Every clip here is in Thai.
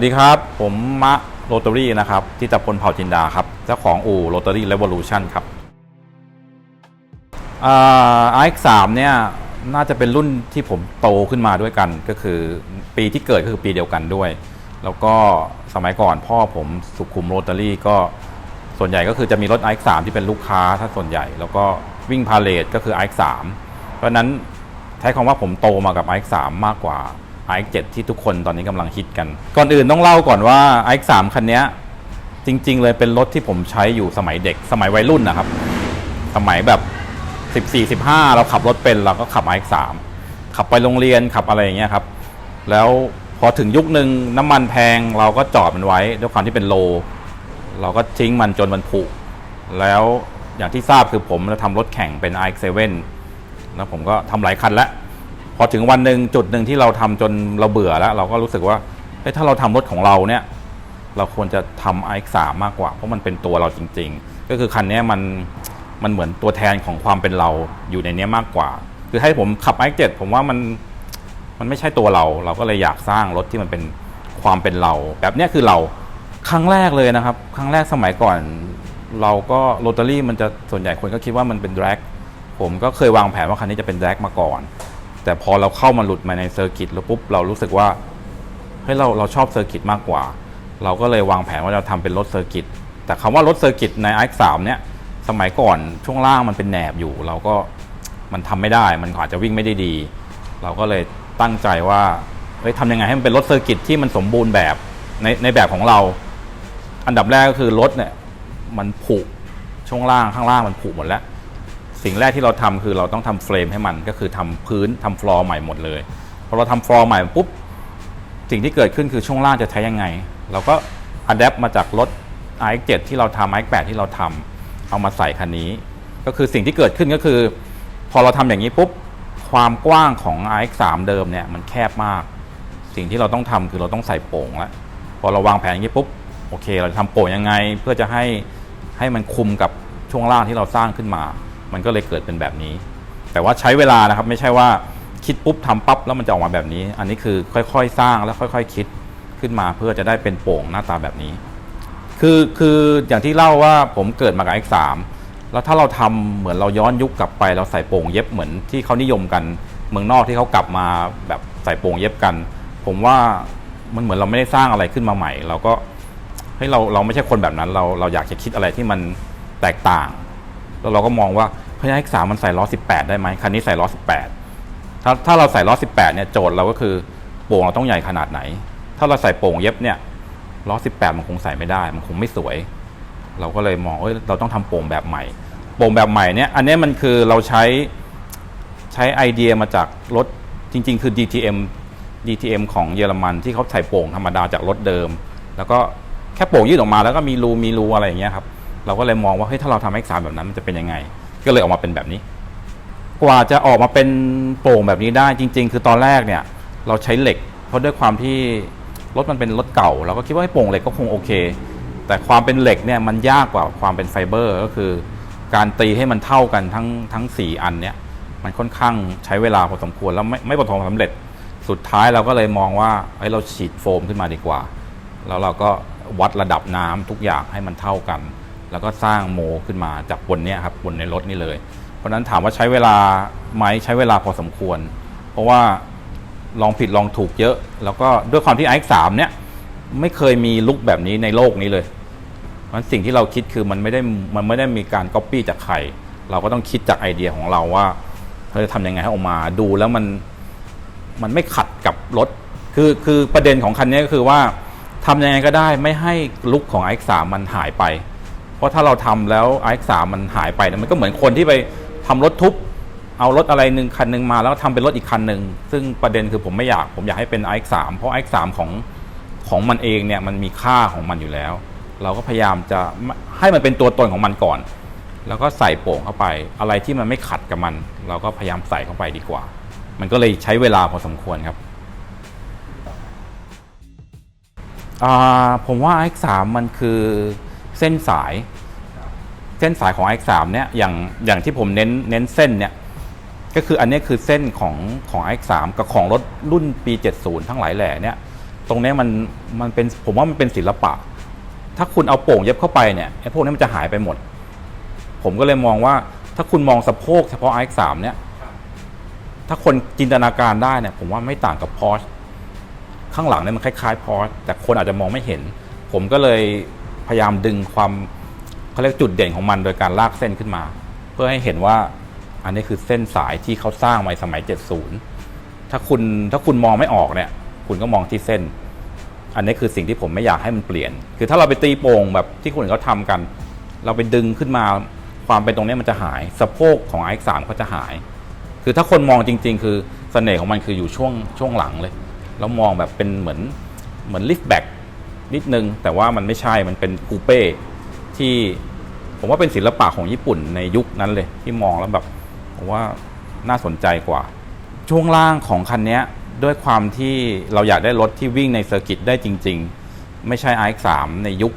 สวัสดีครับ ผมมะโรตารี่นะครับทิตพลเผ่าจินดาครับ เจ้าของอู่โรตารี่เรวอลูชันครับไอ่า RX3 เนี่ยน่าจะเป็นรุ่นที่ผมโตขึ้นมาด้วยกัน ก็คือปีที่เกิดก็คือปีเดียวกันด้วย แล้วก็สมัยก่อนพ่อผมสุขุมโรตารี่ก็ส่วนใหญ่ก็คือจะมีรถ RX3 ที่เป็นลูกค้าถ้าส่วนใหญ่ แล้วก็วิ่งพาเลทก็คือ RX3 เพราะนั้นใช้คำว่าผมโตมากับ RX3 มากกว่า RX7 ที่ทุกคนตอนนี้กำลังฮิตกัน ก่อนอื่นต้องเล่าก่อนว่า RX3 คันนี้จริง ๆ เลยเป็นรถที่ผมใช้อยู่สมัยเด็กสมัยวัยรุ่นนะครับ สมัยแบบ 14 15 เราขับรถเป็นเราก็ขับ RX3 ขับไปโรงเรียนขับอะไรอย่างเงี้ยครับ แล้วพอถึงยุคหนึ่งน้ำมันแพงเราก็จอดมันไว้ด้วยความที่เป็นโล เราก็ทิ้งมันจนมันผุแล้วอย่างที่ทราบคือผมจะทำรถแข่งเป็น RX7 แล้วผมก็ทำหลายคันแล้ว อถึงวันหนึ่งจุดหนึ่งที่เราทำจนเราเบื่อแล้ว เราก็รู้สึกว่าเฮ้ยถ้าเราทำรถของเราเนี่ย เราควรจะทำ RX3 มากกว่า เพราะมันเป็นตัวเราจริง ๆ ก็คือคันนี้มันมันเหมือนตัวแทนของความเป็นเราอยู่ในนี้มากกว่า คือให้ผมขับ RX7 ผมว่ามันมันไม่ใช่ตัวเรา เราก็เลยอยากสร้างรถที่มันเป็นความเป็นเรา แบบนี้คือเราครั้งแรกเลยนะครับ ครั้งแรกสมัยก่อน เราก็โรตารี่มันจะส่วนใหญ่คนก็คิดว่ามันเป็นแร็กผมก็เคยวางแผนว่าคันนี้จะเป็นแร็กมาก่อน แต่พอเราเข้ามาหลุดมาในเซอร์กิตแล้วปุ๊บเรารู้สึกว่าเฮ้ยเราเราชอบเซอร์กิตมากกว่า เราก็เลยวางแผนว่าจะทำเป็นรถเซอร์กิตแต่คำว่ารถเซอร์กิตใน i3 เนี่ยสมัยก่อนช่วงล่างมันเป็นแหนบอยู่ เราก็มันทำไม่ได้ มันอาจจะวิ่งไม่ได้ดี เราก็เลยตั้งใจว่าเฮ้ยทำยังไงให้มันเป็นรถเซอร์กิตที่มันสมบูรณ์แบบในในแบบของเรา อันดับแรกก็คือรถเนี่ยมันผุช่วงล่างข้างล่างมันผุหมดแล้ว สิ่งแรกที่เราทำคือเราต้องทำเฟรมให้มันก็คือทำพื้นทำฟลอร์ใหม่หมดเลยพอเราทำฟลอร์ใหม่ปุ๊บสิ่งที่เกิดขึ้นคือช่วงล่างจะใช้ยังไง เราก็อัดแอปมาจากรถ iX7 ที่เราทำ iX8 ที่เราทำเอามาใส่คันนี้ ก็คือสิ่งที่เกิดขึ้นก็คือ พอเราทำอย่างนี้ปุ๊บความกว้างของ iX3 เดิมเนี่ยมันแคบมาก สิ่งที่เราต้องทำคือเราต้องใส่โป่งแล้วพอเราวางแผนอย่างนี้ปุ๊บโอเค เราจะทำโป่งยังไง เพื่อจะให้ให้มันคุมกับช่วงล่างที่เราสร้างขึ้นมา มันก็เลยเกิดเป็นแบบนี้ แต่ว่าใช้เวลานะครับไม่ใช่ว่าคิดปุ๊บทำปั๊บแล้วมันจะออกมาแบบนี้ อันนี้คือค่อยๆ สร้างแล้วค่อย ๆ คิดขึ้นมาเพื่อจะได้เป็นโป่งหน้าตาแบบนี้ คือคืออย่างที่เล่าว่าผมเกิดมากับ X3 แล้วถ้าเราทำเหมือนเราย้อนยุคกลับไป เราใส่โป่งเย็บเหมือนที่เขานิยมกัน เมืองนอกที่เขากลับมาแบบใส่โป่งเย็บกัน ผมว่ามันเหมือนเราไม่ได้สร้างอะไรขึ้นมาใหม่ เราก็เฮ้ยเราเราไม่ใช่คนแบบนั้นเราเราอยากจะคิดอะไรที่มันแตกต่าง แล้วเราก็มองว่าพยา X3 มันใส่ล้อ 18 ได้ไหมคันนี้ใส่ล้อ 18 ถ้าถ้าเราใส่ล้อ 18 เนี่ยโจทย์เราก็คือโป่งเราต้องใหญ่ขนาดไหน ถ้าเราใส่โป่งเย็บเนี่ยล้อ 18 มันคงใส่ไม่ได้ มันคงไม่สวย เราก็เลยมองเอ้ยเราต้องทำโป่งแบบใหม่ โป่งแบบใหม่เนี่ยอันนี้มันคือเราใช้ใช้ไอเดียมาจากรถจริง ๆ คือ DTM DTM ของเยอรมันที่เขาใส่โป่งธรรมดาจากรถเดิม แล้วก็แค่โป่งยืดออกมาแล้วก็มีรูมีรูอะไรอย่างเงี้ยครับ เราก็เลยมองว่าเฮ้ยถ้าเราทำ X3 แบบนั้นมันจะเป็นยังไง ก็เลยออกมาเป็นแบบนี้ กว่าจะออกมาเป็นโป่งแบบนี้ได้จริง ๆ คือตอนแรกเนี่ย เราใช้เหล็ก เพราะด้วยความที่รถมันเป็นรถเก่า เราก็คิดว่าให้โป่งเหล็กก็คงโอเค แต่ความเป็นเหล็กเนี่ยมันยากกว่าความเป็นไฟเบอร์ ก็คือ การตีให้มันเท่ากันทั้งทั้งสี่อันเนี่ยมันค่อนข้างใช้เวลาพอสมควรแล้วไม่ไม่ประสบความสำเร็จ สุดท้ายเราก็เลยมองว่าเฮ้ยเราฉีดโฟมขึ้นมาดีกว่า แล้วเราก็วัดระดับน้ำทุกอย่างให้มันเท่ากัน แล้วก็สร้างโมขึ้นมาจากบนเนี้ยครับบนในรถนี่เลย เพราะฉะนั้นถามว่าใช้เวลาไหมใช้เวลาพอสมควร เพราะว่าลองผิดลองถูกเยอะ แล้วก็ด้วยความที่ iX3 เนี่ยไม่เคยมีลุกแบบนี้ในโลกนี้เลยเพราะฉะนั้นสิ่งที่เราคิดคือมันไม่ได้มันไม่ได้มีการก๊อปปี้จากใคร เราก็ต้องคิดจากไอเดียของเราว่าเราจะทำยังไงให้ออกมาดูแล้วมันมันไม่ขัดกับรถ คือคือประเด็นของคันนี้ก็คือว่าทำยังไงก็ได้ไม่ให้ลุกของ X3 มันหายไป เพราะถ้าเราทำแล้ว iX3 มันหายไปเนี่ยมันก็เหมือนคนที่ไปทำรถทุบเอารถอะไรหนึ่งคันหนึ่งมาแล้วทำเป็นรถอีกคันหนึ่งซึ่งประเด็นคือผมไม่อยากผมอยากให้เป็น iX3 เพราะ iX3 ของของมันเองเนี่ยมันมีค่าของมันอยู่แล้ว เราก็พยายามจะให้มันเป็นตัวตนของมันก่อน แล้วก็ใส่โป่งเข้าไป อะไรที่มันไม่ขัดกับมัน เราก็พยายามใส่เข้าไปดีกว่า มันก็เลยใช้เวลาพอสมควรครับอ่าผมว่า X3 มันคือ เส้นสาย เส้นสายของ X3 เนี่ยอย่างอย่างที่ผมเน้นเน้นเส้นเนี่ยก็คืออันนี้คือเส้นของของ X3 กับของรถรุ่นปี 70 ทั้งหลายแหล่เนี่ยตรงนี้มันมันเป็นผมว่ามันเป็นศิลปะ ถ้าคุณเอาโป่งเย็บเข้าไปเนี่ยไอ้พวกนี้มันจะหายไปหมด ผมก็เลยมองว่าถ้าคุณมองสะโพกเฉพาะ X3 เนี่ยถ้าคนจินตนาการได้เนี่ยผมว่าไม่ต่างกับพอ r ข้างหลังเนี่ยมันคล้ายๆพอ r แต่คนอาจจะมองไม่เห็น ผมก็เลย พยายามดึงความเขาเรียกจุดเด่นของมันโดยการลากเส้นขึ้นมา เพื่อให้เห็นว่าอันนี้คือเส้นสายที่เขาสร้างมาสมัย 70 ถ้าคุณถ้าคุณมองไม่ออกเนี่ย คุณก็มองที่เส้น อันนี้คือสิ่งที่ผมไม่อยากให้มันเปลี่ยน คือถ้าเราไปตีโป่งแบบที่คนอื่นเขาทำกัน เราไปดึงขึ้นมาความเป็นตรงนี้มันจะหายสะโพกของ iX3 ก็จะหาย คือถ้าคนมองจริง ๆ คือเสน่ห์ของมันคืออยู่ช่วงช่วงหลังเลย แล้วมองแบบเป็นเหมือนเหมือนลิฟต์แบ็ก นิดนึง แต่ว่ามันไม่ใช่มันเป็นคูเป้ที่ผมว่าเป็นศิลปะของญี่ปุ่นในยุคนั้นเลย ที่มองแล้วแบบผมว่าน่าสนใจกว่า ช่วงล่างของคันนี้ด้วยความที่เราอยากได้รถที่วิ่งในเซอร์กิตได้จริง ๆ ไม่ใช่ iX3 ในยุค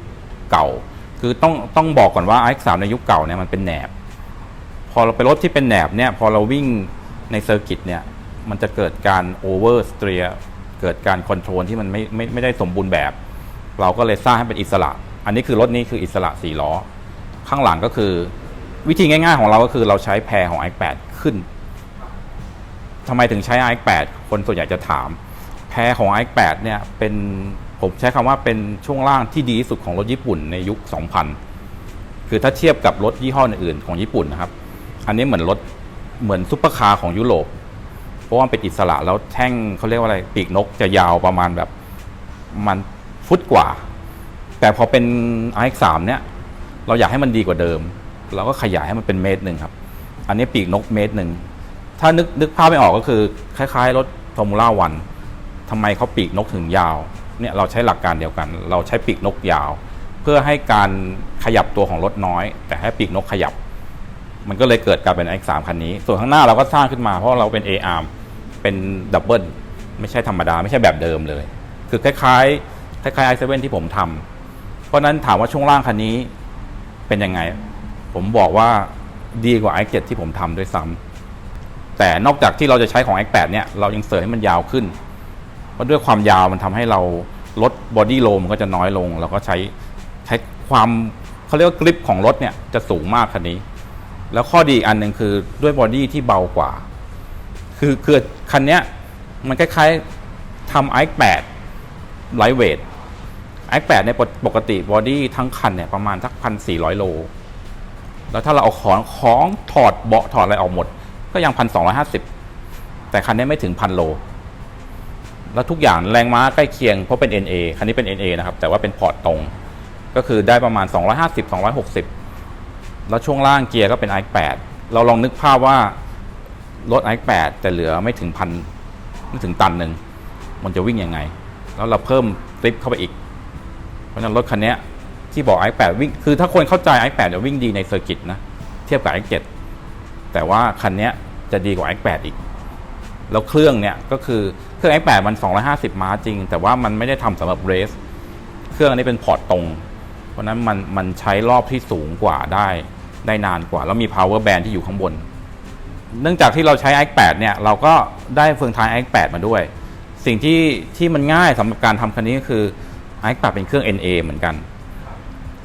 เก่า คือต้องต้องบอกก่อนว่า iX3 ในยุคเก่าเนี่ยมันเป็นแหนบ พอเราไปรถที่เป็นแหนบเนี่ยพอเราวิ่งในเซอร์กิตเนี่ยมันจะเกิดการโอเวอร์สเตรียเกิดการคอนโทรลที่มันไม่ไม่ไม่ได้สมบูรณ์แบบ เราก็เลยสร้างให้เป็นอิสระ อันนี้คือรถนี้คืออิสระสี่ล้อ ข้างหลังก็คือ วิธีง่ายๆของเราก็คือเราใช้แพรของ i8 ขึ้นทำไมถึงใช้ i8 คนส่วนใหญ่จะถาม แพรของ i8 เนี่ยเป็นผมใช้คำว่าเป็นช่วงล่างที่ดีที่สุดของรถญี่ปุ่นในยุค 2000 คือถ้าเทียบกับรถยี่ห้ออื่นของญี่ปุ่นนะครับ อันนี้เหมือนรถเหมือนซุปเปอร์คาร์ของยุโรปเพราะว่าเป็นอิสระแล้วแท่งเขาเรียกว่าอะไรปีกนกจะยาวประมาณแบบมัน ฟุตกว่า แต่พอเป็น iX3 เนี่ย เราอยากให้มันดีกว่าเดิม เราก็ขยายให้มันเป็นเมตรหนึ่งครับ อันนี้ปีกนกเมตรหนึ่ง ถ้านึกนึกภาพไม่ออกก็คือ คล้ายๆ รถฟอร์มูล่าวันทำไมเขาปีกนกถึงยาว เนี่ยเราใช้หลักการเดียวกัน เราใช้ปีกนกยาว เพื่อให้การขยับตัวของรถน้อย แต่ให้ปีกนกขยับ มันก็เลยเกิดการเป็น X3 คันนี้ ส่วนข้างหน้าเราก็สร้างขึ้นมาเพราะเราเป็น A-arm เป็นดับเบิลไม่ใช่ธรรมดา ไม่ใช่แบบเดิมเลย คือคล้ายๆ คล้ายๆ i7 ที่ผมทำเพราะนั้นถามว่าช่วงล่างคันนี้เป็นยังไง ผมบอกว่าดีกว่า i7 ที่ผมทำด้วยซ้ำแต่นอกจากที่เราจะใช้ของ X8 เนี่ยเรายังเสริมให้มันยาวขึ้น เพราะด้วยความยาวมันทำให้เราลดบอดี้โลมันก็จะน้อยลงเราก็ใช้ใช้ความเขาเรียกว่ากริปของรถเนี่ยจะสูงมากคันนี้ แล้วข้อดีอีกอันหนึ่งคือด้วยบอดี้ที่เบากว่า คือคือคันเนี้ยมันคล้ายๆทำ i8 ไลท์เวท i8 ในยปกปกติบอดี้ทั้งคันเนี่ยประมาณสักพันสี่ร้อยโล แล้วถ้าเราเอาของของถอดเบาะถอดอะไรออกหมด ก็ยังพันสองร้อยห้าสิบแต่คันนี้ไม่ถึงพันโล แล้วทุกอย่างแรงม้าใกล้เคียงเพราะเป็น NA คันนี้เป็น NA นะครับ แต่ว่าเป็นพอร์ตตรง ก็คือได้ประมาณ 250 260 แล้วช่วงล่างเกียร์ก็เป็น i8 เราลองนึกภาพว่ารถ i8 แต่เหลือไม่ถึงพันไม่ถึงตันหนึ่งมันจะวิ่งยังไง แล้วเราเพิ่มคลิปเข้าไปอีก ราะฉะนั้นรถคันนี้ที่บอก i8 วิ่งคือถ้าคนเข้าใจ i8 จะวิ่งดีในเซอร์กิตนะเทียบกับ i7 แต่ว่าคันนี้จะดีกว่า i8 อีก แล้วเครื่องเนี่ยก็คือเครื่อง i8 มัน 250 ม้าจริง แต่ว่ามันไม่ได้ทำสำหรับเรส เครื่องอันนี้เป็นพอร์ตตรง เพราะฉะนั้นมันมันใช้รอบที่สูงกว่าได้ได้นานกว่า แล้วมี power band ที่อยู่ข้างบน เนื่องจากที่เราใช้ i8 เนี่ยเราก็ได้เฟืองท้าย i8 มาด้วย สิ่งที่ที่มันง่ายสำหรับการทำคันนี้ก็คือ i8 เป็นเครื่อง NA เหมือนกัน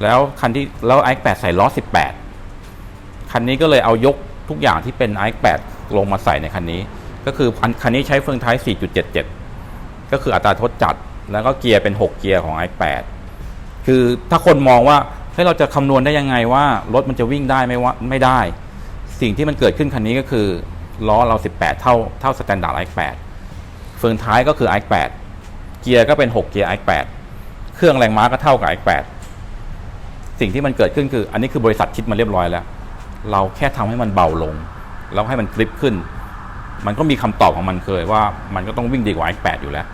แล้วคันที่แล้ว i8 ใส่ล้อ 18 คันนี้ก็เลยเอายกทุกอย่างที่เป็น i8 ลงมาใส่ในคันนี้ ก็คือคันนี้ใช้เฟืองท้าย 4.77 ก็คืออัตราทดจัด แล้วก็เกียร์เป็น 6 เกียร์ของ i8 คือถ้าคนมองว่าเฮ้ยเราจะคำนวณได้ยังไงว่ารถมันจะวิ่งได้ไม่ว่าไม่ได้ สิ่งที่มันเกิดขึ้นคันนี้ก็คือล้อเรา 18 เท่าเท่าสแตนดาร์ด i8 เฟืองท้ายก็คือ i8 เกียร์ก็เป็น 6 เกียร์ i8 เครื่องแรงม้าก็เท่ากับ i8 สิ่งที่มันเกิดขึ้นคือ อันนี้คือบริษัทคิดมาเรียบร้อยแล้ว เราแค่ทำให้มันเบาลง แล้วให้มันคลิปขึ้น มันก็มีคำตอบของมันเคยว่ามันก็ต้องวิ่งดีกว่า i8 อยู่แล้ว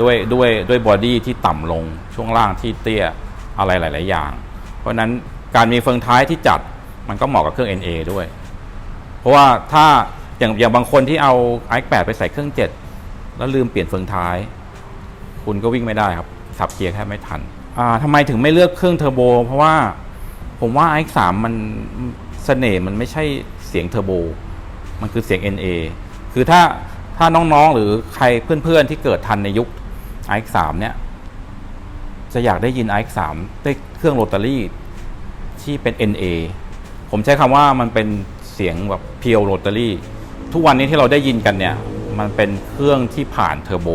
ด้วยด้วยด้วยบอดี้ที่ต่ำลงช่วงล่างที่เตี้ยอะไรหลาย ๆ อย่าง เพราะฉะนั้นการมีเฟืองท้ายที่จัดมันก็เหมาะกับเครื่อง NA ด้วย เพราะว่าถ้าอย่างอย่างบางคนที่เอา i8 ไปใส่เครื่อง 7 แล้วลืมเปลี่ยนเฟืองท้าย คุณก็วิ่งไม่ได้ครับ สับเกียร์แทบไม่ทันอ่าทำไมถึงไม่เลือกเครื่องเทอร์โบ เพราะว่าผมว่า iX3 มันเสน่ห์มันไม่ใช่เสียงเทอร์โบ มันคือเสียง NA คือถ้าถ้าน้องๆหรือใครเพื่อนๆที่เกิดทันในยุค iX3 เนี่ย จะอยากได้ยิน iX3 ด้วยเครื่องโรตารี่ที่เป็น NA ผมใช้คำว่ามันเป็นเสียงแบบเพียวโรตารี่ทุกวันนี้ที่เราได้ยินกันเนี่ย มันเป็นเครื่องที่ผ่านเทอร์โบ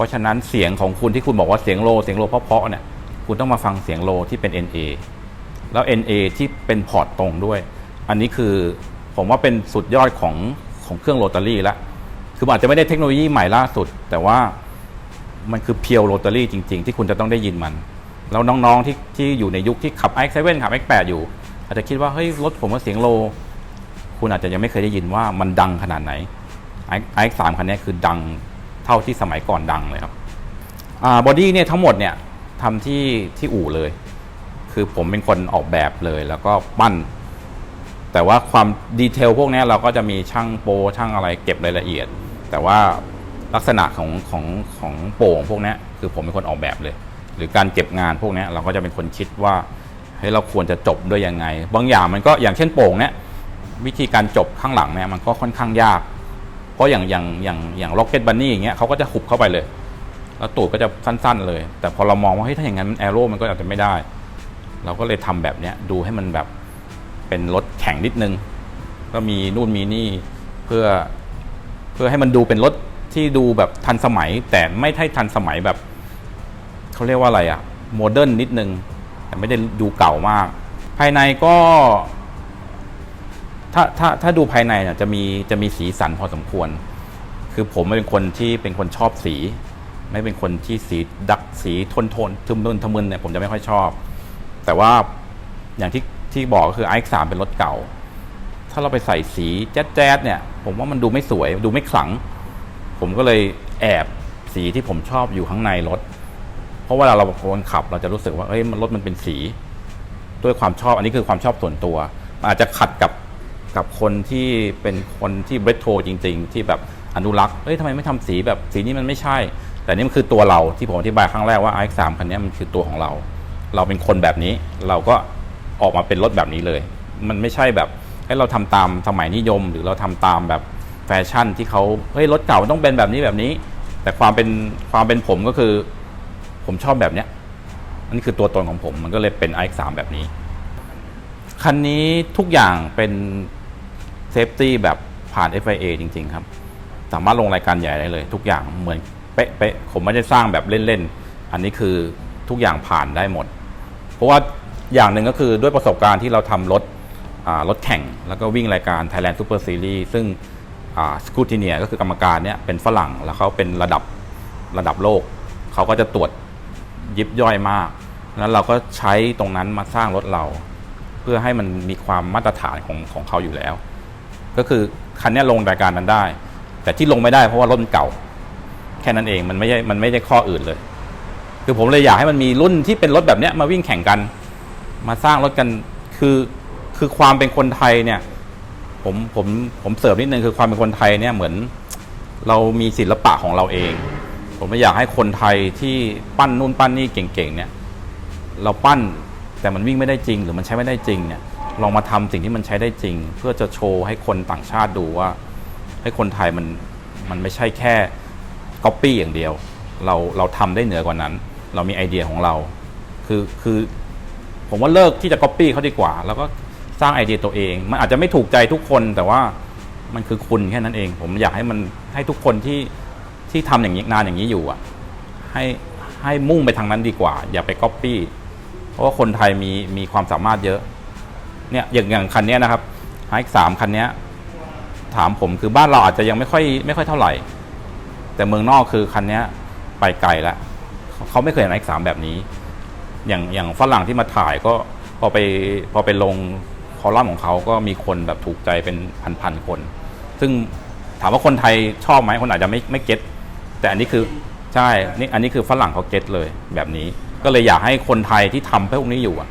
ราะฉะนั้นเสียงของคุณที่คุณบอกว่าเสียงโลเสียงโลเพาะๆเนี่ยคุณต้องมาฟังเสียงโลที่เป็น NA แล้ว NA ที่เป็นพอร์ตตรงด้วย อันนี้คือผมว่าเป็นสุดยอดของของเครื่องโรตารี่ละคืออาจจะไม่ได้เทคโนโลยีใหม่ล่าสุด แต่ว่ามันคือเพียวโรตารี่จริง ๆ ที่คุณจะต้องได้ยินมัน แล้วน้องๆที่ที่อยู่ในยุคที่ขับ X7 ขับ X8 อยู่ อาจจะคิดว่าเฮ้ยรถผมว่าเสียงโล คุณอาจจะยังไม่เคยได้ยินว่ามันดังขนาดไหน X3 คันนี้คือดัง ท่าที่สมัยก่อนดังเลยครับบอดี้เนี่ยทั้งหมดเนี่ยทำที่ที่อู่เลย คือผมเป็นคนออกแบบเลย แล้วก็ปั้น แต่ว่าความดีเทลพวกนี้เราก็จะมีช่างโปรช่างอะไรเก็บรายละเอียด แต่ว่าลักษณะของของของโป่งพวกนี้คือผมเป็นคนออกแบบเลย หรือการเก็บงานพวกนี้เราก็จะเป็นคนคิดว่าเฮ้ยเราควรจะจบด้วยยังไง บางอย่างมันก็อย่างเช่นโป่งเนี้ยวิธีการจบข้างหลังเนี่ยมันก็ค่อนข้างยาก ราะอย่างอย่างอย่างอย่างล็อกเก็ตบันนี่อย่างเงี้ยเขาก็จะหุบเข้าไปเลย แล้วตูดก็จะสั้น ๆ เลย แต่พอเรามองว่าเฮ้ยถ้าอย่างนั้นแอโร่มันก็อาจจะไม่ได้ เราก็เลยทำแบบเนี้ยดูให้มันแบบเป็นรถแข่งนิดนึง ก็มีนู่นมีนี่เพื่อเพื่อให้มันดูเป็นรถที่ดูแบบทันสมัย แต่ไม่ใช่ทันสมัยแบบเขาเรียกว่าอะไรอะโมเดิร์นนิดนึง แต่ไม่ได้ดูเก่ามาก ภายในก็ ถ้าถ้าถ้าดูภายในเนี่ยจะมีจะมีสีสันพอสมควร คือผมเป็นคนที่เป็นคนชอบสี ไม่เป็นคนที่สีดักสีทนทนทึมทนทะมึนเนี่ยผมจะไม่ค่อยชอบ แต่ว่าอย่างที่ที่บอกก็คือ iX3 เป็นรถเก่า ถ้าเราไปใส่สีแจ๊ดแจ๊ดเนี่ย ผมว่ามันดูไม่สวยดูไม่ขลัง ผมก็เลยแอบสีที่ผมชอบอยู่ข้างในรถ เพราะเวลาเราเป็นคนขับเราจะรู้สึกว่าเอ้ยรถมันเป็นสี ด้วยความชอบอันนี้คือความชอบส่วนตัว มันอาจจะขัดกับ กับคนที่เป็นคนที่เบรดโทจริง ๆ ที่แบบอนุรักษ์เอ้ยทำไมไม่ทำสีแบบสีนี้มันไม่ใช่ แต่นี่มันคือตัวเราที่ผมอธิบายครั้งแรกว่า iX3 คันนี้มันคือตัวของเรา เราเป็นคนแบบนี้ เราก็ออกมาเป็นรถแบบนี้เลย มันไม่ใช่แบบให้เราทำตามสมัยนิยม หรือเราทำตามแบบแฟชั่นที่เขาเฮ้ยรถเก่าต้องเป็นแบบนี้แบบนี้ แต่ความเป็นความเป็นผมก็คือ ผมชอบแบบเนี้ยอันนี้คือตัวตนของผมมันก็เลยเป็น iX3 แบบนี้ คันนี้ทุกอย่างเป็น เซฟตี้แบบผ่าน FIA จริง ๆ ครับ สามารถลงรายการใหญ่ได้เลย ทุกอย่างเหมือนเป๊ะๆผมไม่ได้สร้างแบบเล่นๆ อันนี้คือทุกอย่างผ่านได้หมด เพราะว่าอย่างหนึ่งก็คือด้วยประสบการณ์ที่เราทำรถรถแข่ง แล้วก็วิ่งรายการ Thailand Super Series ซึ่งสกูติเนียก็คือกรรมการเนี่ยเป็นฝรั่งแล้วเขาเป็นระดับระดับโลก เขาก็จะตรวจยิบย่อยมากแล้วเราก็ใช้ตรงนั้นมาสร้างรถเรา เพื่อให้มันมีความมาตรฐานของของเขาอยู่แล้ว ก็คือคันนี้ลงรายการนั้นได้ แต่ที่ลงไม่ได้เพราะว่ารถมันเก่า แค่นั้นเองมันไม่ใช่มันไม่ได้ข้ออื่นเลย คือผมเลยอยากให้มันมีรุ่นที่เป็นรถแบบนี้มาวิ่งแข่งกัน มาสร้างรถกันคือคือความเป็นคนไทยเนี่ยผมผมผมเสริมนิดนึงคือความเป็นคนไทยเนี่ยเหมือนเรามีศิลปะของเราเอง ผมไม่อยากให้คนไทยที่ปั้นนู่นปั้นนี่เก่งๆเนี่ย เราปั้นแต่มันวิ่งไม่ได้จริง หรือมันใช้ไม่ได้จริงเนี่ย ลองมาทำสิ่งที่มันใช้ได้จริง เพื่อจะโชว์ให้คนต่างชาติดูว่า ให้คนไทยมันมันไม่ใช่แค่ก๊อปปี้อย่างเดียว เราเราทำได้เหนือกว่านั้น เรามีไอเดียของเรา คือคือผมว่าเลิกที่จะก๊อปปี้เขาดีกว่า แล้วก็สร้างไอเดียตัวเอง มันอาจจะไม่ถูกใจทุกคนแต่ว่ามันคือคุณแค่นั้นเอง ผมอยากให้มันให้ทุกคนที่ที่ทำอย่างนี้นานอย่างนี้อยู่อะให้ให้มุ่งไปทางนั้นดีกว่า อย่าไปก๊อปปี้เพราะว่าคนไทยมีมีความสามารถเยอะ เนี่ยอย่างอย่างคันนี้นะครับไฮสามคันนี้ถามผมคือบ้านเราอาจจะยังไม่ค่อยไม่ค่อยเท่าไหร่ แต่เมืองนอกคือคันนี้ไปไกลแล้วเขาไม่เคยเห็นไอสามแบบนี้ อย่างอย่างฝรั่งที่มาถ่ายก็พอไปพอไปลงคอลัมน์ของเขาก็มีคนแบบถูกใจเป็นพันๆคน ซึ่งถามว่าคนไทยชอบไหมคนอาจจะไม่ไม่เก็ตแต่อันนี้คือใช่นี่อันนี้คือฝรั่งเขาเก็ตเลยแบบนี้ ก็เลยอยากให้คนไทยที่ทำพวกนี้อยู่อะ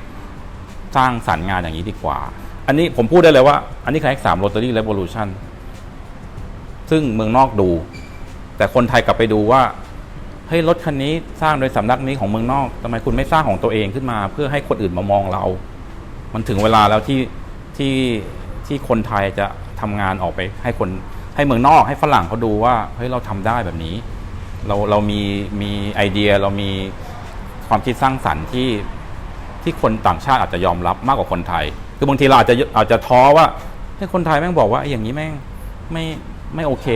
สร้างสรรค์งานอย่างนี้ดีกว่า อันนี้ผมพูดได้เลยว่า อันนี้คือ X3 Rotary Revolution ซึ่งเมืองนอกดู แต่คนไทยกลับไปดูว่าเฮ้ยรถคันนี้สร้างโดยสำนักนี้ของเมืองนอกทำไมคุณไม่สร้างของตัวเองขึ้นมา เพื่อให้คนอื่นมามองเรา มันถึงเวลาแล้วที่ที่ที่คนไทยจะทำงานออกไปให้คนให้เมืองนอกให้ฝรั่งเขาดูว่าเฮ้ยเราทำได้แบบนี้ เราเรามีมีไอเดียเรามีความคิดสร้างสรรค์ที่ ที่คนต่างชาติอาจจะยอมรับมากกว่าคนไทย คือบางทีเราอาจจะอาจจะท้อว่าให้คนไทยแม่งบอกว่าไอ้อย่างนี้แม่งไม่ไม่โอเค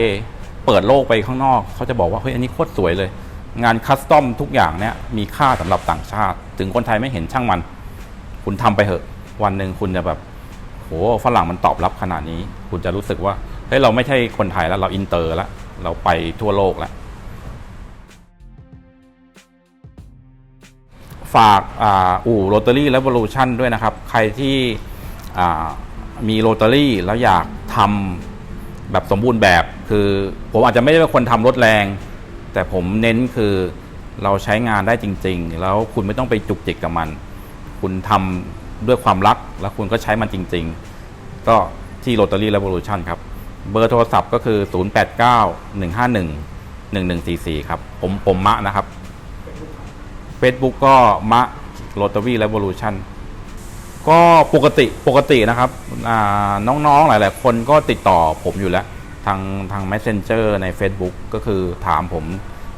เปิดโลกไปข้างนอก เขาจะบอกว่าเฮ้ยอันนี้โคตรสวยเลย งานคัสตอมทุกอย่างเนี่ยมีค่าสำหรับต่างชาติ ถึงคนไทยไม่เห็นช่างมัน คุณทำไปเถอะ วันหนึ่งคุณจะแบบโหฝรั่งมันตอบรับขนาดนี้ คุณจะรู้สึกว่าเฮ้ยเราไม่ใช่คนไทยแล้วเราอินเตอร์แล้วเราไปทั่วโลกแล้ว ฝากอ,อู่โรต a รี่และ v o l u t i o n ด้วยนะครับ ใครที่มีโรต a รี่แล้วอยากทำแบบสมบูรณ์แบบ คือผมอาจจะไม่ได้เป็นคนทำรถแรง แต่ผมเน้นคือเราใช้งานได้จริง ๆ แล้วคุณไม่ต้องไปจุกจิกกับมัน คุณทำด้วยความรัก แล้วคุณก็ใช้มันจริง ๆ ก็ที่ Rotary Revolution ครับ เบอร์โทรศัพท์ก็คือ 089 151 1144 ครับ ผมผมมะนะครับ Facebook ก็มะ Rotary Revolution ก็ปกติปกตินะครับน้องๆหลาย ๆ คนก็ติดต่อผมอยู่แล้ว ทางทาง Messenger ใน Facebook ก็คือถามผม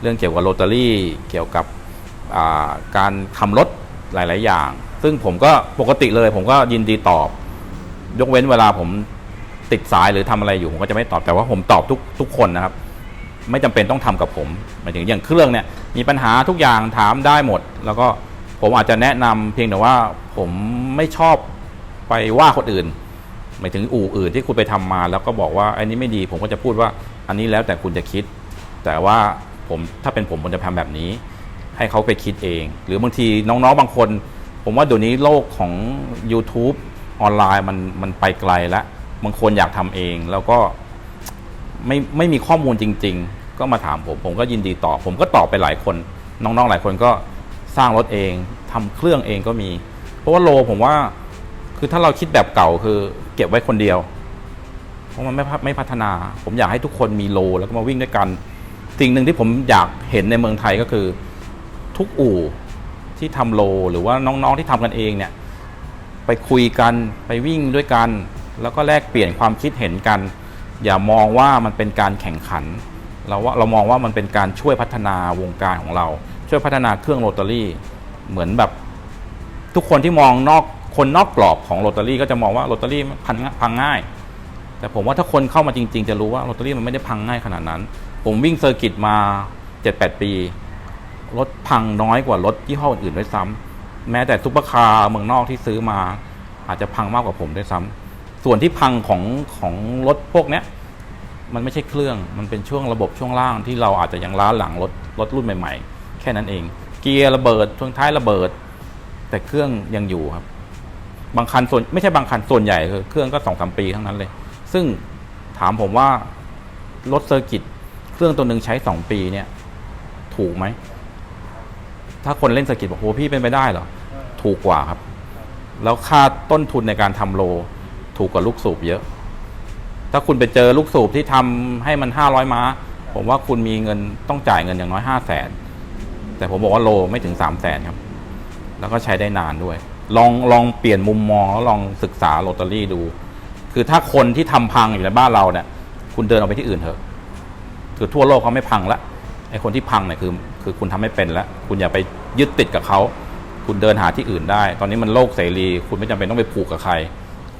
เรื่องเกี่ยวกับโรตารี่เกี่ยวกับาการทำรถหลาย ๆ อย่าง ซึ่งผมก็ปกติเลยผมก็ยินดีตอบ ยกเว้นเวลาผมติดสายหรือทำอะไรอยู่ผมก็จะไม่ตอบแต่ว่าผมตอบทุกทุกคนนะครับ ไม่จำเป็นต้องทำกับผมหมายถึงอย่างเครื่องเนี่ยมีปัญหาทุกอย่างถามได้หมด แล้วก็ผมอาจจะแนะนำเพียงแต่ว่าผมไม่ชอบไปว่าคนอื่นหมายถึงอู่อื่นที่คุณไปทำมา แล้วก็บอกว่าอันนี้ไม่ดี ผมก็จะพูดว่าอันนี้แล้วแต่คุณจะคิด แต่ว่าผมถ้าเป็นผมผมจะทำแบบนี้ ให้เขาไปคิดเอง หรือบางทีน้องๆบางคน ผมว่าเดี๋ยวนี้โลกของ YouTube ออนไลน์มันมันไปไกลแล้วบางคนอยากทำเองแล้วก็ ไม่ไม่มีข้อมูลจริง ๆ ก็มาถามผม ผมก็ยินดีตอบผมก็ตอบไปหลายคน น้องๆหลายคนก็สร้างรถเองทำเครื่องเองก็มี เพราะว่าโลผมว่า คือถ้าเราคิดแบบเก่าคือ เก็บไว้คนเดียว เพราะมันไม่พัฒไม่พัฒนา ผมอยากให้ทุกคนมีโลแล้วก็มาวิ่งด้วยกัน สิ่งหนึ่งที่ผมอยากเห็นในเมืองไทยก็คือ ทุกอู่ที่ทำโลหรือว่าน้องๆที่ทำกันเองเนี่ย ไปคุยกันไปวิ่งด้วยกัน แล้วก็แลกเปลี่ยนความคิดเห็นกัน อย่ามองว่ามันเป็นการแข่งขัน เราว่าเรามองว่ามันเป็นการช่วยพัฒนาวงการของเรา ช่วยพัฒนาเครื่องโรตารี่ เหมือนแบบทุกคนที่มองนอกคนนอกกรอบของโรตารี่ก็จะมองว่าโรตารี่พังพังง่าย แต่ผมว่าถ้าคนเข้ามาจริง ๆ จะรู้ว่าโรตารี่มันไม่ได้พังง่ายขนาดนั้น ผมวิ่งเซอร์กิตมา7-8 ปี รถพังน้อยกว่ารถยี่ห้ออื่นด้วยซ้ำแม้แต่ซุปเปอร์คาร์เมืองนอกที่ซื้อมา อาจจะพังมากกว่าผมด้วยซ้ำ ส่วนที่พังของของรถพวกเนี้ยมันไม่ใช่เครื่อง มันเป็นช่วงระบบช่วงล่างที่เราอาจจะยังล้าหลังรถรถรุ่นใหม่ ๆ แค่นั้นเอง เกียร์ระเบิดช่วงท้ายระเบิด แต่เครื่องยังอยู่ครับ บางคันส่วนไม่ใช่บางคันส่วนใหญ่คือเครื่องก็สองสามปีทั้งนั้นเลย ซึ่งถามผมว่ารถเซอร์กิตเครื่องตัวหนึ่งใช้สองปีเนี่ย ถูกไหม ถ้าคนเล่นเซอร์กิตบอกโหพี่เป็นไปได้เหรอ ถูกกว่าครับ แล้วค่าต้นทุนในการทำโล ถูกกว่าลูกสูบเยอะ ถ้าคุณไปเจอลูกสูบที่ทำให้มันห้าร้อยม้า ผมว่าคุณมีเงินต้องจ่ายเงินอย่างน้อยห้าแสนแต่ผมบอกว่าโลไม่ถึงสามแสนครับ แล้วก็ใช้ได้นานด้วย ลองลองเปลี่ยนมุมมองแล้วลองศึกษาโรตารี่ดู คือถ้าคนที่ทำพังอยู่ในบ้านเราเนี่ย คุณเดินออกไปที่อื่นเถอะ คือทั่วโลกเขาไม่พังละไอ้คนที่พังเนี่ยคือ คือคุณทำไม่เป็นแล้ว คุณอย่าไปยึดติดกับเขา คุณเดินหาที่อื่นได้ ตอนนี้มันโลกเสรี คุณไม่จำเป็นต้องไปผูกกับใคร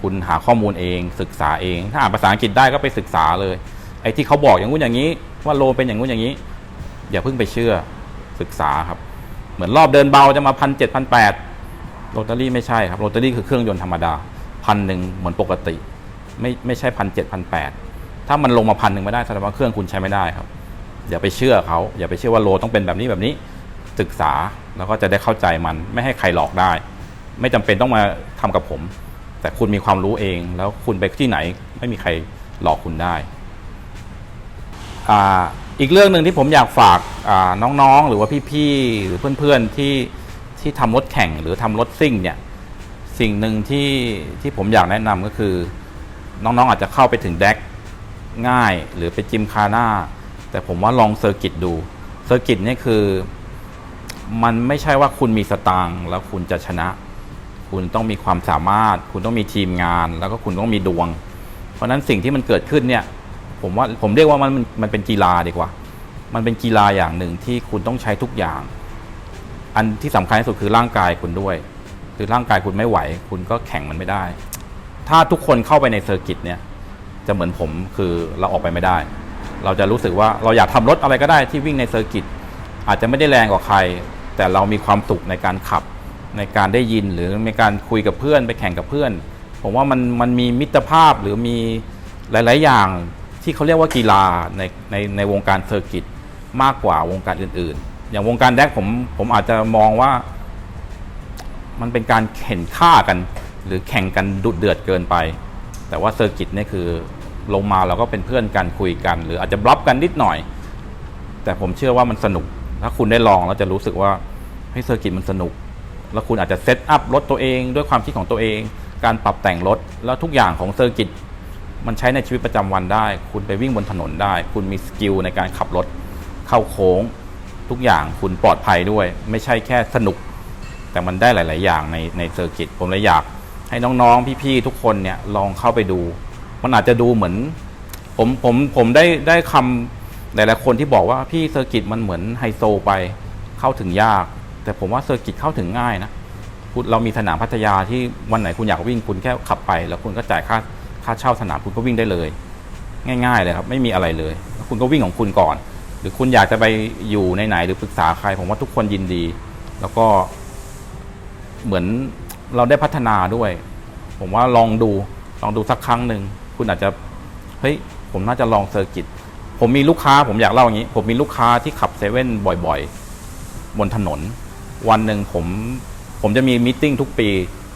คุณหาข้อมูลเอง ศึกษาเอง ถ้าอ่านภาษาอังกฤษได้ก็ไปศึกษาเลย ไอ้ที่เขาบอกอย่างงู้นอย่างนี้ ว่าโลเป็นอย่างงู้นอย่างนี้ อย่าเพิ่งไปเชื่อศึกษาครับ เหมือนรอบเดินเบาจะมาพันเจ็ดพันแปดโรตารี่ไม่ใช่ครับโรตารี่คือเครื่องยนต์ธรรมดาพันหนึ่งเหมือนปกติ ไม่ไม่ใช่พันเจ็ดพันแปดถ้ามันลงมาพันหนึ่งไม่ได้แสดงว่าเครื่องคุณใช้ไม่ได้ครับ อย่าไปเชื่อเขาอย่าไปเชื่อว่าโลต้องเป็นแบบนี้แบบนี้ศึกษาแล้วก็จะได้เข้าใจมันไม่ให้ใครหลอกได้ ไม่จำเป็นต้องมาทำกับผม แต่คุณมีความรู้เอง แล้วคุณไปที่ไหนไม่มีใครหลอกคุณได้อ่าอีกเรื่องหนึ่งที่ผมอยากฝากน้องๆ หรือว่าพี่ๆ หรือเพื่อนๆ ที่ที่ทำรถแข่งหรือทำรถซิ่งเนี่ยสิ่งหนึ่งที่ที่ผมอยากแนะนำก็คือ น้องๆ อาจจะเข้าไปถึงแดกง่ายหรือไปจิมคาหน้าแต่ผมว่าลองเซอร์กิตดูเซอร์กิตนี่คือ มันไม่ใช่ว่าคุณมีสตางค์แล้วคุณจะชนะ คุณต้องมีความสามารถ คุณต้องมีทีมงาน แล้วก็คุณต้องมีดวง เพราะนั้นสิ่งที่มันเกิดขึ้นเนี่ย ผมว่าผมเรียกว่ามันมันมันเป็นกีฬาดีกว่า มันเป็นกีฬาอย่างหนึ่งที่คุณต้องใช้ทุกอย่าง อันที่สำคัญที่สุดคือร่างกายคุณด้วย คือร่างกายคุณไม่ไหว คุณก็แข่งมันไม่ได้ ถ้าทุกคนเข้าไปในเซอร์กิตเนี่ย จะเหมือนผมคือเราออกไปไม่ได้ เราจะรู้สึกว่าเราอยากทำรถอะไรก็ได้ที่วิ่งในเซอร์กิตอาจจะไม่ได้แรงกว่าใคร แต่เรามีความสุขในการขับ ในการได้ยินหรือในการคุยกับเพื่อนไปแข่งกับเพื่อน ผมว่ามันมันมีมิตรภาพหรือมีหลาย ๆ อย่างที่เขาเรียกว่ากีฬาในในในวงการเซอร์กิตมากกว่าวงการอื่น ๆ อย่างวงการแดกผมผมอาจจะมองว่า มันเป็นการเข็นฆ่ากัน หรือแข่งกันดุเดือดเกินไป แต่ว่าเซอร์กิตนี่คือลงมาเราก็เป็นเพื่อนกันคุยกัน หรืออาจจะบลับกันนิดหน่อย แต่ผมเชื่อว่ามันสนุก ถ้าคุณได้ลองแล้วจะรู้สึกว่าเฮ้เซอร์กิตมันสนุก แล้วคุณอาจจะเซตอัพรถตัวเอง ด้วยความคิดของตัวเอง การปรับแต่งรถแล้วทุกอย่างของเซอร์กิตมันใช้ในชีวิตประจำวันได้ คุณไปวิ่งบนถนนได้ คุณมีสกิลในการขับรถเข้าโค้ง ทุกอย่างคุณปลอดภัยด้วย ไม่ใช่แค่สนุก แต่มันได้หลาย ๆ อย่างในในเซอร์กิตผมเลยอยากให้น้องๆ พี่ ๆ ทุกคนเนี่ยลองเข้าไปดู มันอาจจะดูเหมือน ผมผมผมได้ได้คำหลายๆคนที่บอกว่าพี่เซอร์กิตมันเหมือนไฮโซไปเข้าถึงยาก แต่ผมว่าเซอร์กิตเข้าถึงง่ายนะคุณเรามีสนามพัทยาที่วันไหนคุณอยากวิ่งคุณแค่ขับไป แล้วคุณก็จ่ายค่าค่าเช่าสนามคุณก็วิ่งได้เลย ง่าย ๆ เลยครับ ไม่มีอะไรเลยลคุณก็วิ่งของคุณก่อน หรือคุณอยากจะไปอยู่ในไหนหรือปรึกษาใครผมว่าทุกคนยินดี แล้วก็เหมือนเราได้พัฒนาด้วย ผมว่าลองดูลองดูสักครั้งหนึ่งคุณอาจจะเฮ้ยผมน่าจะลองเซอร์กิตผมมีลูกค้าผมอยากเล่าอย่างนี้ ผมมีลูกค้าที่ขับเซเว่นบ่อย ๆ บนถนน วันหนึ่งผม ผมจะมีมิทติ้งทุกปี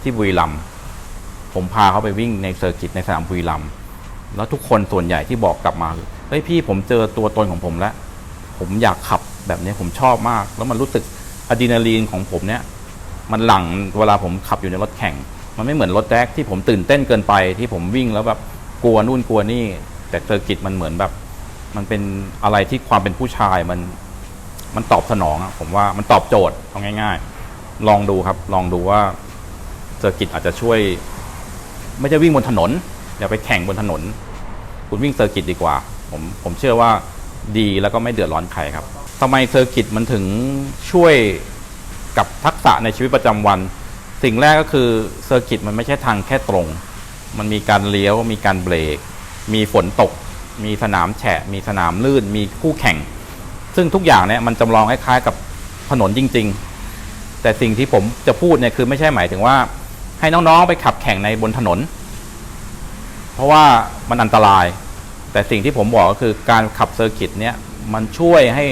ที่บุรีรัมย์ผมพาเขาไปวิ่งในเซอร์กิตในสนามบุรีรัมย์แล้วทุกคนส่วนใหญ่ที่บอกกลับมาคือเฮ้ยพี่ผมเจอตัวตนของผมแล้ว ผมอยากขับแบบนี้ผมชอบมาก แล้วมันรู้สึกอะดรีนาลีนของผมเนี่ย มันหลั่งเวลาผมขับอยู่ในรถแข่ง มันไม่เหมือนรถแดกที่ผมตื่นเต้นเกินไปที่ผมวิ่งแล้วแบบกลัวนู่นกลัวนี่ แต่เซอร์กิตมันเหมือนแบบ มันเป็นอะไรที่ความเป็นผู้ชายมัน มันตอบสนองอะผมว่ามันตอบโจทย์เอาง่าย ๆ ลองดูครับ ลองดูว่าเซอร์กิตอาจจะช่วย ไม่ใช่วิ่งบนถนนอย่าไปแข่งบนถนน คุณวิ่งเซอร์กิตดีกว่า ผมผมเชื่อว่าดีแล้วก็ไม่เดือดร้อนใครครับทำไมเซอร์กิตมันถึงช่วยกับทักษะในชีวิตประจำวัน สิ่งแรกก็คือเซอร์กิตมันไม่ใช่ทางแค่ตรง มันมีการเลี้ยว มีการเบรก มีฝนตก มีสนามแฉะ มีสนามลื่น มีคู่แข่ง ซึ่งทุกอย่างเนี่ยมันจำลองคล้ายๆกับถนนจริง ๆ แต่สิ่งที่ผมจะพูดเนี่ยคือไม่ใช่หมายถึงว่า ให้น้องๆไปขับแข่งในบนถนน เพราะว่ามันอันตราย แต่สิ่งที่ผมบอกก็คือการขับเซอร์กิตเนี่ยมันช่วยให้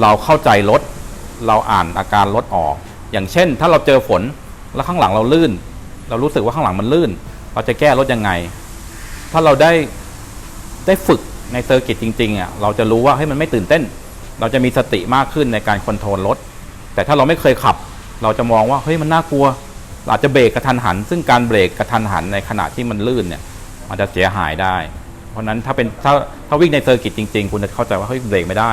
เราเข้าใจรถเราอ่านอาการรถออก อย่างเช่น ถ้าเราเจอฝนแล้วข้างหลังเราลื่น เรารู้สึกว่าข้างหลังมันลื่น เราจะแก้รถยังไง ถ้าเราได้ได้ฝึกในเซอร์กิตจริงๆอะเราจะรู้ว่าเฮ้ยมันไม่ตื่นเต้น เราจะมีสติมากขึ้นในการคอนโทรลรถ แต่ถ้าเราไม่เคยขับ เราจะมองว่าเฮ้ยมันน่ากลัวเราอาจจะเบรกกระทันหัน ซึ่งการเบรกกระทันหันในขณะที่มันลื่นเนี่ยมันจะเสียหายได้ เพราะฉะนั้นถ้าเป็นถ้าถ้าวิ่งในเซอร์กิตจริง ๆ คุณจะเข้าใจว่าเฮ้ยเบรกไม่ได้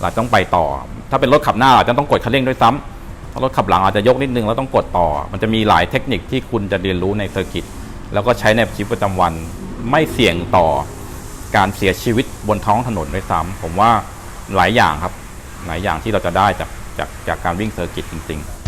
เราต้องไปต่อ ถ้าเป็นรถขับหน้าอาจจะต้องกดคันเร่งด้วยซ้ำถ้ารถขับหลังอาจจะยกนิดนึงแล้วต้องกดต่อ มันจะมีหลายเทคนิคที่คุณจะเรียนรู้ในเซอร์กิตแล้วก็ใช้ในชีวิตประจำวันไม่เสี่ยงต่อการเสียชีวิตบนท้องถนนด้วยซ้ำผมว่า หลายอย่างครับ หลายอย่างที่เราจะได้จากจากจากการวิ่งเซอร์กิตจริง ๆ